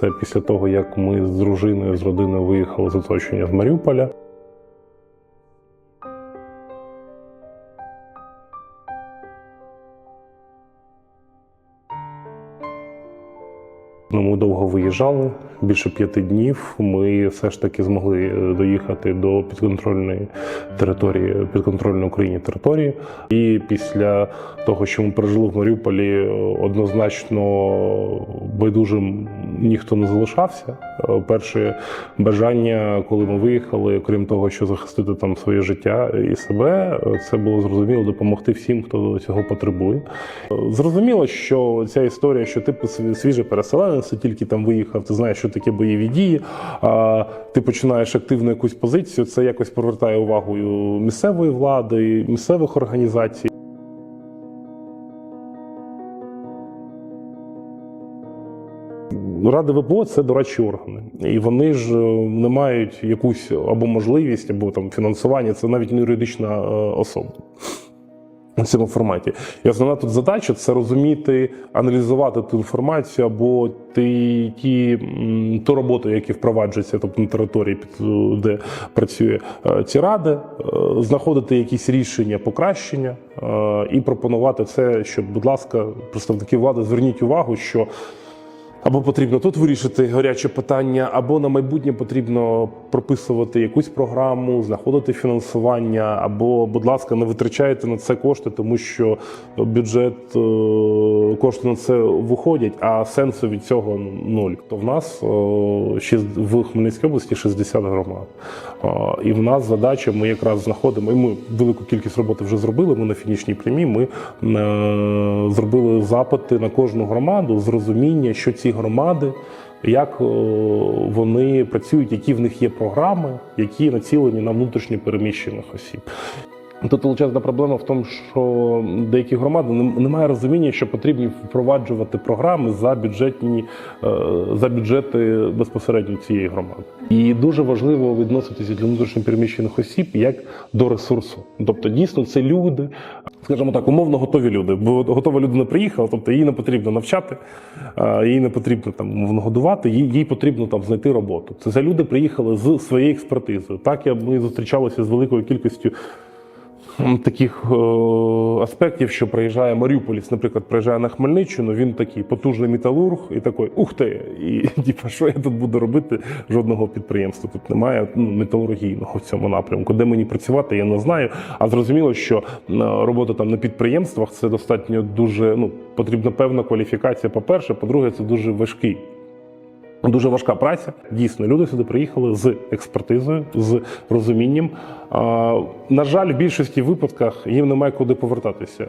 Це після того, як ми з дружиною з родиною виїхали з оточення з Маріуполя. Ну, Ми довго виїжджали, більше п'яти днів. Ми все ж таки змогли е, доїхати до підконтрольної території, підконтрольної Україні території. І після того, що ми пережили в Маріуполі, е, однозначно байдужим ніхто не залишався. Е, Перше бажання, коли ми виїхали, окрім того, що захистити там своє життя і себе, е, це було зрозуміло допомогти всім, хто цього потребує. Е, Зрозуміло, що ця історія, що ти сві- свіжий переселенець, тільки там виїхав, ти знаєш, що таке бойові дії, а ти починаєш активну якусь позицію, це якось привертає увагу місцевої влади, місцевих організацій. Ради ВПО це дорадчі органи, і вони ж е, не мають якусь або можливість, або там фінансування. Це навіть не юридична е, особа. У цьому форматі. І основна тут задача це розуміти, аналізувати ту інформацію або ті, ті, ту роботу, які впроваджуються, тобто на території, де працює е, ці ради, знаходити якісь рішення покращення і пропонувати це, щоб, будь ласка, представники влади, зверніть увагу, що або потрібно тут вирішити гаряче питання, або на майбутнє потрібно прописувати якусь програму, знаходити фінансування, або, будь ласка, не витрачайте на це кошти, тому що бюджет е, кошти на це виходять, а сенсу від цього нуль. То в нас е, в Хмельницькій області 60 громад. Е, І в нас задача, ми якраз знаходимо, і ми велику кількість роботи вже зробили. Ми на фінішній прямі. Ми зробили запити на кожну громаду з розуміння, що ці громади, як е, вони працюють, які в них є програми, які націлені на внутрішньо переміщених осіб. Тут величезна проблема в тому, що деякі громади немає розуміння, що потрібно впроваджувати програми за бюджетні е, за бюджети безпосередньо цієї громади. І дуже важливо відноситися до внутрішньопереміщених осіб як до ресурсу. Тобто, дійсно, це люди, скажімо так, умовно готові люди. Бо готова людина приїхала, тобто їй не потрібно навчати, їй не потрібно там умовно годувати, їй, їй потрібно там знайти роботу. Це люди приїхали з своєю експертизою. Так я ми зустрічалися з великою кількістю таких е, аспектів, що приїжджає Маріуполіс, наприклад, приїжджає на Хмельниччину, він такий потужний металург і такий ух ти! І типу, що я тут буду робити? Жодного підприємства тут немає ну, металургійного в цьому напрямку. Де мені працювати, я не знаю. А зрозуміло, що робота там на підприємствах це достатньо дуже ну потрібна певна кваліфікація. По перше, по-друге, це дуже важкий Дуже важка праця. Дійсно, люди сюди приїхали з експертизою, з розумінням. На жаль, в більшості випадках їм немає куди повертатися.